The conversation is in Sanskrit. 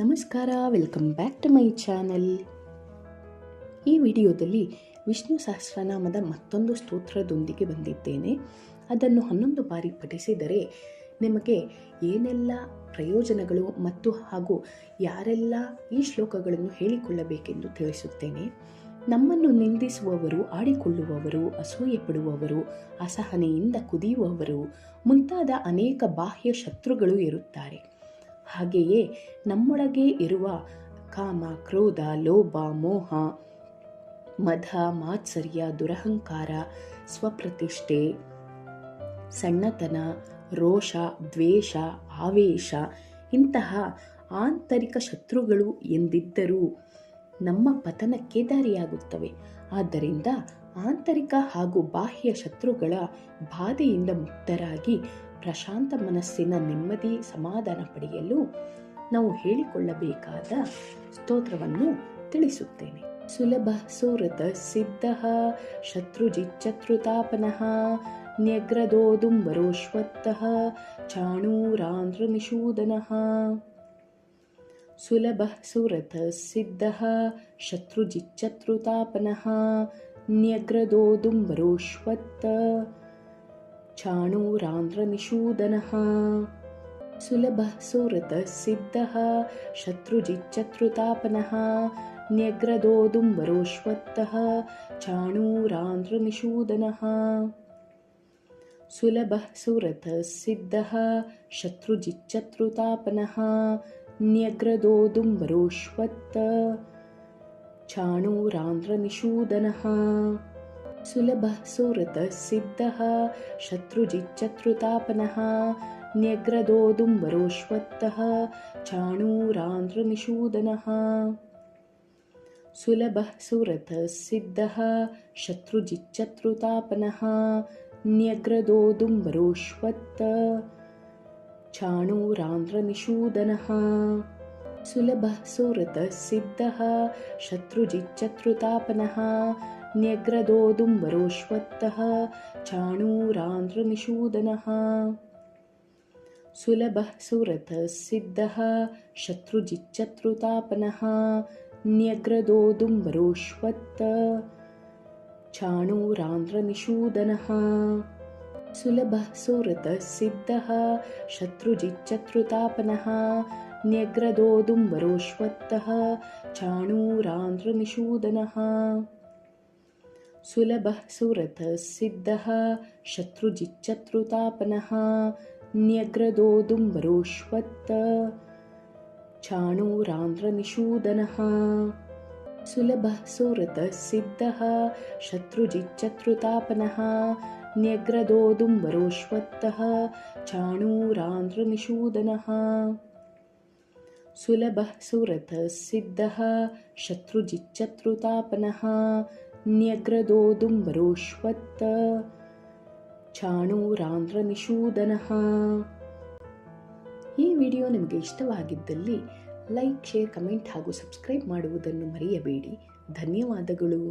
ನಮಸ್ಕಾರ welcome back to my channel ಈ ವಿಡಿಯೋದಲ್ಲಿ ವಿಷ್ಣು ಸಹಸ್ರನಾಮದ ಮತ್ತೊಂದು ಸ್ತೋತ್ರದೊಂದಿಗೆ ಬಂದಿದ್ದೇನೆ ಅದನ್ನು ಹನ್ನೊಂದು ಬಾರಿ ಪಠಿಸಿದರೆ ನಿಮಗೆ ಏನೆಲ್ಲ ಪ್ರಯೋಜನಗಳು ಮತ್ತು ಹಾಗೂ ಯಾರೆಲ್ಲ ಈ ಶ್ಲೋಕಗಳನ್ನು ಹೇಳಿಕೊಳ್ಳಬೇಕೆಂದು ತಿಳಿಸುತ್ತೇನೆ ನಮ್ಮನ್ನು ನಿಂದಿಸುವವರು ಆಡಿಕೊಳ್ಳುವವರು ಅಸೂಯೆ ಪಡುವವರು ಅಸಹನೆಯಿಂದ ಕುದಿಯುವವರು ಮುಂತಾದ ಅನೇಕ ಬಾಹ್ಯ ಶತ್ರುಗಳು ಇರುತ್ತಾರೆ ಹಾಗೆಯೇ ನಮ್ಮೊಳಗೆ ಇರುವ ಕಾಮ ಕ್ರೋಧ ಲೋಭ ಮೋಹ ಮಧ ಮಾತ್ಸರ್ಯ ದುರಹಂಕಾರ ಸ್ವಪ್ರತಿಷ್ಠೆ ಸಣ್ಣತನ ರೋಷ ದ್ವೇಷ ಆವೇಶ ಇಂತಹ ಆಂತರಿಕ ಶತ್ರುಗಳು ಎಂದಿದ್ದರೂ ನಮ್ಮ ಪತನಕ್ಕೆ ದಾರಿಯಾಗುತ್ತವೆ ಆದ್ದರಿಂದ ಆಂತರಿಕ ಹಾಗೂ ಬಾಹ್ಯ ಶತ್ರುಗಳ ಬಾಧೆಯಿಂದ ಮುಕ್ತರಾಗಿ ಪ್ರಶಾಂತ ಮನಸ್ಸಿನ ನೆಮ್ಮದಿ ಸಮಾಧಾನ ಪಡೆಯಲು ನಾವು ಹೇಳಿಕೊಳ್ಳಬೇಕಾದ ಸ್ತೋತ್ರವನ್ನು ತಿಳಿಸುತ್ತೇನೆ ಸುಲಭ ಸುರತ ಸಿದ್ಧ ಶತ್ರುಜಿಚ್ಚತ್ರುತಾಪನಃ ನ್ಯಗ್ರದೋದುಂಬರೋಶ್ವತ್ತಃ ನಿಷೂದನಃ सुलभः सुरथ सिद्धः शत्रुजिच्छत्रुतापनः न्यग्रदो दुम्बरोष्वत्त चाणूरान्ध्रमिषूदनः सुलभः सुरथ सिद्धः शत्रुजिच्छत्रुतापनः न्यग्रदो दुम्बरोष्वत्तः चाणूरान्ध्रमिषूदनः सुलभः सुरथ सिद्धः शत्रुजिच्छत्रुतापनः न्यग्रदोदुम्बरोष्वत्त चाणूरान्ध्रनिषूदनः सुलभः सुरतः सिद्धः न्यग्रदोदुम्बरोष्वत्तः चाणूरान्ध्रनिषूदनः सुलभः सुरतः सिद्धः शत्रुजिच्छत्रुतापनः न्यग्रदोदुम्बरोष्वत्त चाणूरान्ध्रमिषूदनः सुलभः सुहृतः सिद्धः शत्रुजिच्छत्रुतापनः न्यग्रदोदुम्बरोष्वत्तः चाणूरान्ध्रमिषूदनः सुलभः सुहृतः सिद्धः शत्रुजिच्छत्रुतापनः न्यग्रदोदुम्बरोष्वत्त चाणूरान्ध्रमिषूदनः सुलभः सुहृतः सिद्धः शत्रुजिच्छत्रुतापनः न्यग्रदोदुम्बरोश्वत्तः चाणूरान्ध्रनिषूदनः सुलभः सुरतः सिद्धः शत्रुजिच्छत्रुतापनः न्यग्रदोदुम्बरोश्वत्त चाणूरान्ध्रनिषूदनः सुलभः सुरतः सिद्धः शत्रुजिच्छत्रुतापनः न्यग्रदोदुम्बरोऽश्वत्थः ಚಾಣೂರಾಂಧ್ರನಿಷೂದನಃ ಸುಲಭ ಸುರಥ ಸಿದ್ಧ शत्रुजिच्चत्रुतापनः न्यग्रदोदुम्बरोऽश्वत्थ ಚಾಣೂರಾಂಧ್ರನಿಷೂದನಃ ಈ ವಿಡಿಯೋ ನಿಮಗೆ ಇಷ್ಟವಾಗಿದ್ದಲ್ಲಿ ಲೈಕ್ ಶೇರ್ ಕಮೆಂಟ್ ಹಾಗೂ ಸಬ್ಸ್ಕ್ರೈಬ್ ಮಾಡುವುದನ್ನು ಮರೆಯಬೇಡಿ ಧನ್ಯವಾದಗಳು